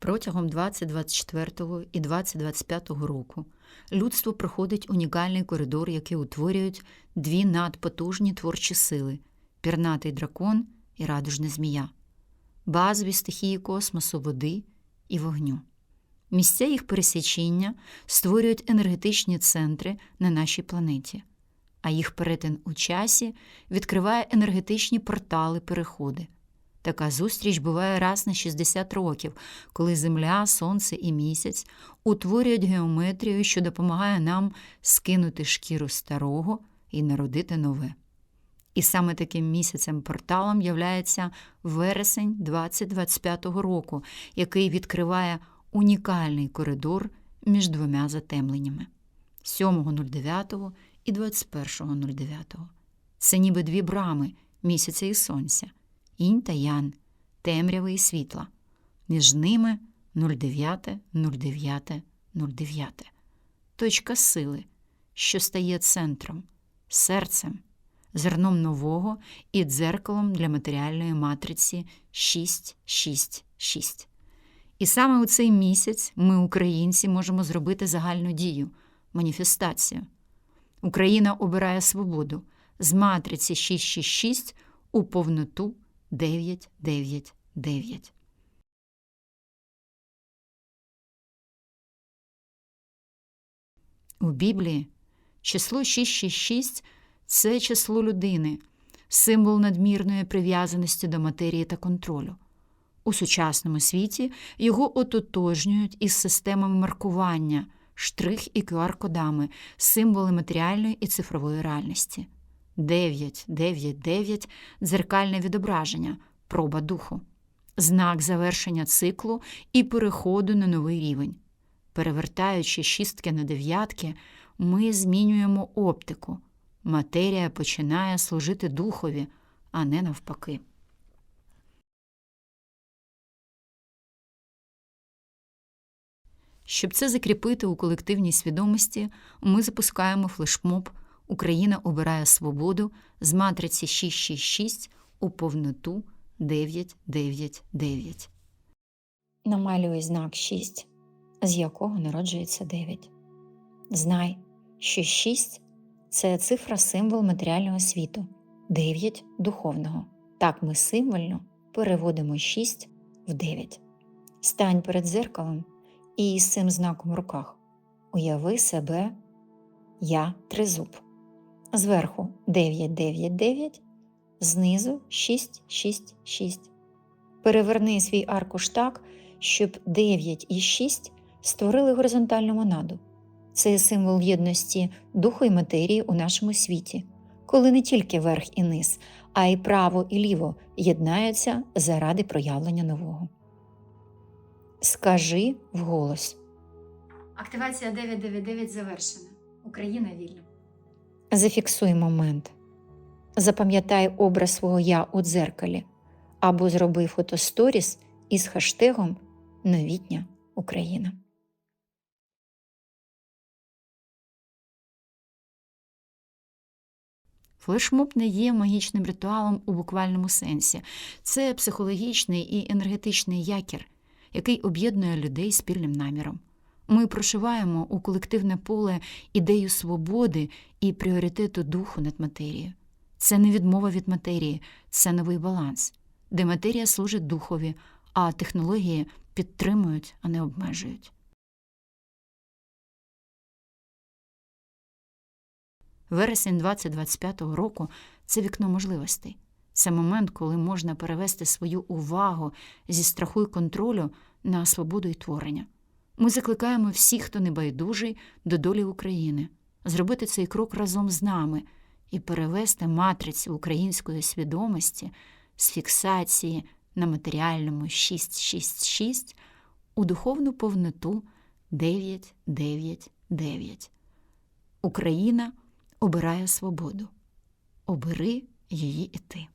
Протягом 2024 і 2025 року людство проходить унікальний коридор, який утворюють дві надпотужні творчі сили пірнатий дракон і радужна змія, базові стихії космосу, води і вогню. Місця їх пересічення створюють енергетичні центри на нашій планеті, а їх перетин у часі відкриває енергетичні портали переходи. Така зустріч буває раз на 60 років, коли Земля, Сонце і місяць утворюють геометрію, що допомагає нам скинути шкіру старого і народити нове. І саме таким місяцем-порталом являється вересень 2025 року, який відкриває унікальний коридор між двома затемленнями 7.09 і 21.09. Це ніби дві брами місяця і сонця інь та ян, темряви і світла. Між ними 09, 09, 09. Точка сили, що стає центром, серцем, зерном нового і дзеркалом для матеріальної матриці 666. І саме у цей місяць ми, українці, можемо зробити загальну дію, маніфестацію. Україна обирає свободу з матриці 666 у повноту 999. У Біблії число 666 це число людини, символ надмірної прив'язаності до матерії та контролю. У сучасному світі його ототожнюють із системами маркування, штрих і QR-кодами, символи матеріальної і цифрової реальності. 999 – дзеркальне відображення, проба духу, знак завершення циклу і переходу на новий рівень. Перевертаючи шістки на дев'ятки, ми змінюємо оптику. Матерія починає служити духові, а не навпаки. Щоб це закріпити у колективній свідомості, ми запускаємо флешмоб Україна обирає свободу з матриці 666 у повноту 999. Намалюй знак 6, з якого народжується 9. Знай, що 6 це цифра символ матеріального світу, 9 духовного. Так ми символьно переводимо 6 в 9. Стань перед дзеркалом і з цим знаком в руках. Уяви себе, я тризуб. Зверху 999, знизу 666. Переверни свій аркуш так, щоб 9 і 6 створили горизонтальну монаду. Це символ єдності духу і матерії у нашому світі, коли не тільки верх і низ, а й право і ліво єднаються заради проявлення нового. Скажи вголос. Активація 999 завершена. Україна вільна. Зафіксуй момент. Запам'ятай образ свого я у дзеркалі або зроби фотосторіс із хештегом Новітня Україна. Флешмоб не є магічним ритуалом у буквальному сенсі. Це психологічний і енергетичний якір, який об'єднує людей спільним наміром. Ми прошиваємо у колективне поле ідею свободи і пріоритету духу над матерією. Це не відмова від матерії, це новий баланс, де матерія служить духові, а технології підтримують, а не обмежують. Вересень 2025 року це вікно можливостей. Це момент, коли можна перевести свою увагу зі страху і контролю на свободу і творення. Ми закликаємо всіх, хто небайдужий до долі України, зробити цей крок разом з нами і перевести матрицю української свідомості з фіксації на матеріальному 666 у духовну повноту 999. Україна обирає свободу. Обери її і ти.